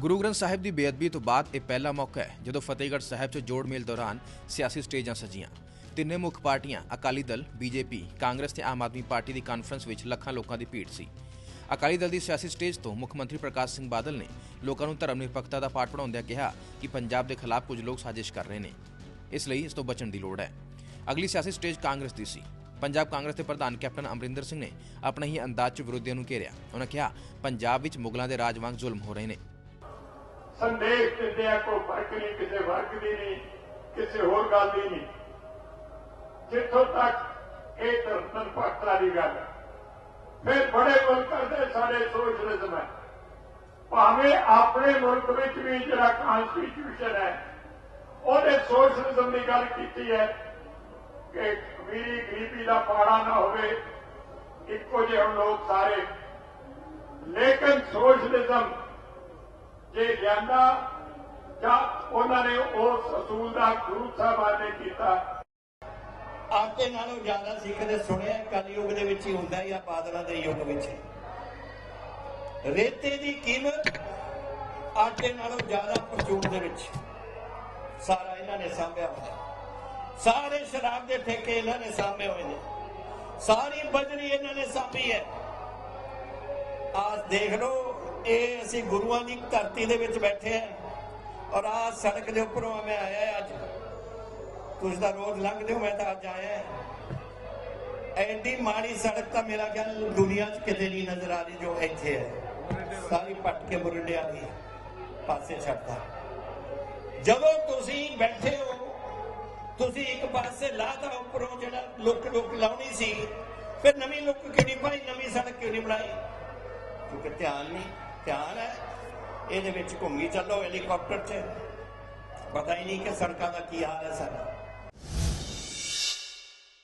ਗੁਰੂ ਗ੍ਰੰਥ ਸਾਹਿਬ ਦੀ ਬੇਅਦਬੀ ਤੋਂ ਬਾਅਦ ਇਹ ਪਹਿਲਾ ਮੌਕਾ ਹੈ, ਜਦੋਂ ਫਤਿਹਗੜ੍ਹ ਸਾਹਿਬ 'ਚ ਜੋੜ ਮੇਲ ਦੌਰਾਨ ਸਿਆਸੀ ਸਟੇਜਾਂ ਸਜੀਆਂ। ਤਿੰਨੇ ਮੁੱਖ ਪਾਰਟੀਆਂ, ਅਕਾਲੀ ਦਲ, ਬੀਜੇਪੀ, ਕਾਂਗਰਸ ਤੇ ਆਮ ਆਦਮੀ ਪਾਰਟੀ ਦੀ ਕਾਨਫਰੰਸ ਵਿੱਚ ਲੱਖਾਂ ਲੋਕਾਂ ਦੀ ਭੀੜ ਸੀ। ਅਕਾਲੀ ਦਲ ਦੀ ਸਿਆਸੀ ਸਟੇਜ ਤੋਂ ਮੁੱਖ ਮੰਤਰੀ ਪ੍ਰਕਾਸ਼ ਸਿੰਘ ਬਾਦਲ ਨੇ ਲੋਕਾਂ ਨੂੰ ਧਰਮ ਨਿਰਪੱਖਤਾ ਦਾ ਪਾਠ ਪੜਾਉਂਦਿਆਂ ਕਿਹਾ ਕਿ ਪੰਜਾਬ ਦੇ ਖਿਲਾਫ ਕੁਝ ਲੋਕ ਸਾਜ਼ਿਸ਼ ਕਰ ਰਹੇ ਨੇ। ਇਸ ਲਈ ਇਸ ਤੋਂ ਬਚਣ ਦੀ ਲੋੜ ਹੈ। ਅਗਲੀ ਸਿਆਸੀ ਸਟੇਜ ਕਾਂਗਰਸ ਦੀ ਸੀ। ਪੰਜਾਬ ਕਾਂਗਰਸ ਦੇ ਪ੍ਰਧਾਨ ਕੈਪਟਨ ਅਮਰਿੰਦਰ ਸਿੰਘ ਨੇ ਆਪਣੇ ਹੀ ਅੰਦਾਜ਼ 'ਚ ਵਿਰੋਧੀਆਂ ਨੂੰ ਘੇਰਿਆ। ਉਹਨਾਂ ਕਿਹਾ, ਪੰਜਾਬ ਵਿੱਚ ਮੁਗਲਾਂ ਦੇ ਰਾਜ ਵਾਂਗ ਜ਼ੁਲਮ ਹੋ ਰਹੇ ਨੇ। ਸੰਦੇਸ਼ ਦਿੰਦੇ ਆ, ਕੋਈ ਫ਼ਰਕ ਨਹੀਂ, ਕਿਸੇ ਵਰਗ ਦੀ ਨਹੀਂ, ਕਿਸੇ ਹੋਰ ਗੱਲ ਦੀ ਨਹੀਂ। ਜਿੱਥੋਂ ਤੱਕ ਇਹ ਦਰਸ਼ਨ ਭਗਤਾਂ ਦੀ ਗੱਲ ਹੈ। ਫਿਰ ਬੜੇ ਮੁਲਕਾਂ ਦੇ ਸਾਡੇ ਸੋਸ਼ਲਿਜ਼ਮ ਹੈ। ਭਾਵੇਂ ਆਪਣੇ ਮੁਲਕ ਵਿੱਚ ਵੀ ਜਿਹੜਾ ਕਨਸਟੀਟਿਊਸ਼ਨ ਹੈ ਉਹਨੇ ਸੋਸ਼ਲਿਜ਼ਮ ਦੀ ਗੱਲ ਕੀਤੀ ਹੈ ਕਿ ਅਮੀਰੀ ਗਰੀਬੀ ਦਾ ਪਾੜਾ ਨਾ ਹੋਵੇ, ਇੱਕੋ ਜਿਹੇ ਹੁਣ ਲੋਕ ਸਾਰੇ। ਲੇਕਿਨ ਸੋਸ਼ਲਿਜ਼ਮ ਜੇ ਲਿਆਂਦਾ ਜਾਂ ਉਹਨਾਂ ਨੇ ਉਸ ਅਸੂਲ ਦਾ ਗੁਰੂ ਸਾਹਿਬਾਨ ਨੇ ਕੀਤਾ। ਆਟੇ ਨਾਲੋਂ ਜ਼ਿਆਦਾ ਸਿੱਖ ਨੇ ਸੁਣਿਆ ਕਲਯੁਗ ਦੇ ਵਿੱਚ ਹੀ ਹੁੰਦਾ ਜਾਂ ਬਾਦਲਾਂ ਦੇ ਯੁੱਗ ਵਿੱਚ ਰੇਤੇ ਦੀ ਕੀਮਤ ਆਟੇ ਨਾਲੋਂ ਜ਼ਿਆਦਾ ਪਰਚੂਨ ਦੇ ਵਿੱਚ। ਸਾਰਾ ਇਹਨਾਂ ਨੇ ਸਾਂਭਿਆ ਹੋਇਆ ਸਾਰੇ ਸ਼ਰਾਬ ਦੇ ਠੇਕੇ ਇਹਨਾਂ ਨੇ ਸਾਂਭੇ ਹੋਏ ਨੇ। ਸਾਰੀ ਬਜਰੀ ਇਹਨਾਂ ਨੇ ਸਾਂਭੀ ਹੈ ਆਜ ਦੇਖ ਲਓ ਇਹ ਅਸੀਂ ਗੁਰੂਆਂ ਦੀ ਧਰਤੀ ਦੇ ਵਿੱਚ ਬੈਠੇ ਆ ਔਰ ਆ ਸੜਕ ਦੇ ਉੱਪਰੋਂ ਮੈਂ ਆਇਆ ਅੱਜ। ਤੁਸੀਂ ਤਾਂ ਰੋਜ਼ ਲੰਘਦੇ ਹੋ, ਮੈਂ ਤਾਂ ਅੱਜ ਆਇਆ। ਐਡੀ ਮਾੜੀ ਸੜਕ ਤਾਂ ਮੇਰਾ ਖਿਆਲ ਦੁਨੀਆ 'ਚ ਕਿਤੇ ਨਹੀਂ ਨਜ਼ਰ ਆ ਰਹੀ ਜੋ ਇੱਥੇ ਹੈ। ਸਾਰੀ ਪੱਟ ਕੇ ਬੁਰੰਡਿਆ ਦੀ ਪਾਸੇ ਛੱਡਦਾ। ਜਦੋਂ ਤੁਸੀਂ ਬੈਠੇ ਹੋ, ਤੁਸੀਂ ਇੱਕ ਪਾਸੇ ਲਾਤਾ ਉੱਪਰੋਂ ਜਿਹੜਾ ਲੁੱਕ ਲੁੱਕ ਲਾਉਣੀ ਸੀ, ਫਿਰ ਨਵੀਂ ਲੁੱਕ ਕਿਉਂ ਨਹੀਂ ਪਾਈ, ਨਵੀਂ ਸੜਕ ਕਿਉਂ ਨਹੀਂ ਬਣਾਈ? ਕਿਉਂਕਿ ਧਿਆਨ ਨਹੀਂ। ਧਿਆਨ ਹੈ। ਇਹਦੇ ਵਿੱਚ ਘੁੰਮੀ ਚੱਲੋ ਹੈਲੀਕਾਪਟਰ 'ਚ। ਪਤਾ ਹੀ ਨਹੀਂ ਕਿ ਸੜਕਾਂ ਦਾ ਕੀ ਹਾਲ ਹੈ ਸਾਡਾ।